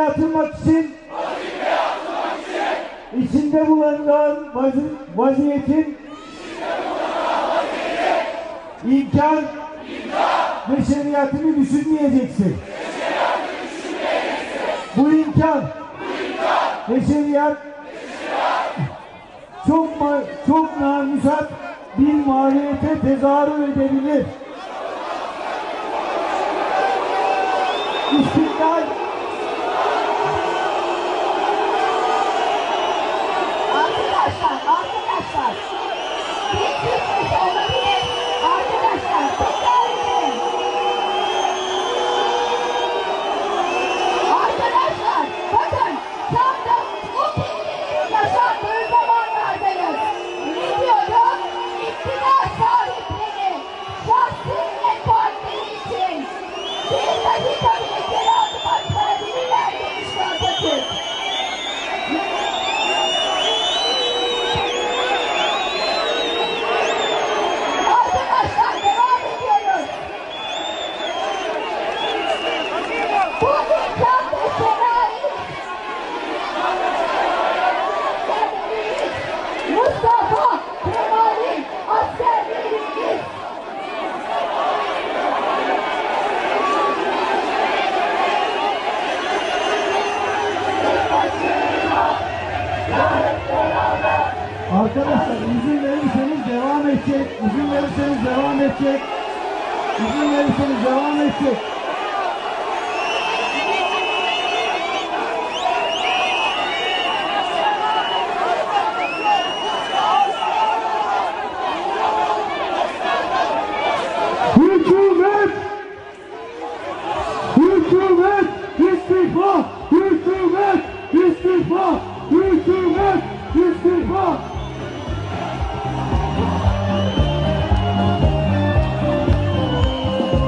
vazifeye atılmak için. İçinde bulunan vazi- vaziyetin. İmkan ve şeriatını düşünmeyeceksin. Bu imkan ve şeriat. Çok çok namusat bir maliyete tezahür edebilir. İstiklal Mustafa Arkadaşlar izin verirseniz devam edecek. İzin verirseniz devam edecek. İzin verirseniz devam edecek.